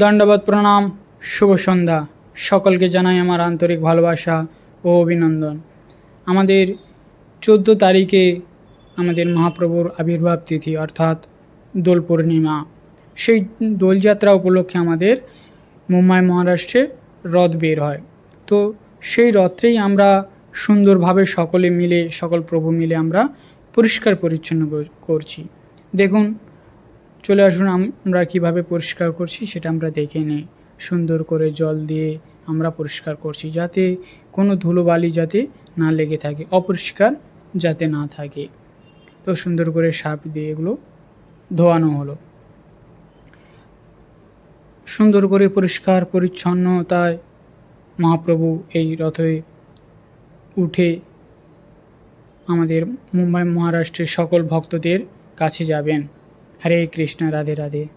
দণ্ডবাদ প্রণাম, শুভ সন্ধ্যা। সকলকে জানাই আমার আন্তরিক ভালোবাসা ও অভিনন্দন। আমাদের চোদ্দ তারিখে আমাদের মহাপ্রভুর আবির্ভাব তিথি, অর্থাৎ দোল পূর্ণিমা। সেই দোলযাত্রা উপলক্ষে আমাদের মুম্বাই মহারাষ্ট্রে রথ বের হয়। তো সেই রথেই আমরা সুন্দরভাবে সকলে মিলে, সকল প্রভু মিলে আমরা পরিষ্কার পরিচ্ছন্ন করছি। দেখুন চলে আসুন, আমরা কীভাবে পরিষ্কার করছি সেটা আমরা দেখে নিই। সুন্দর করে জল দিয়ে আমরা পরিষ্কার করছি যাতে কোনো ধুলোবালি যাতে না লেগে থাকে, অপরিষ্কার যাতে না থাকে। তো সুন্দর করে সাপ দিয়ে এগুলো ধোয়ানো হলো। সুন্দর করে পরিষ্কার, পরিচ্ছন্নতায় মহাপ্রভু এই রথে উঠে আমাদের মুম্বাই মহারাষ্ট্রের সকল ভক্তদের কাছে যাবেন। हरे कृष्ण राधे राधे।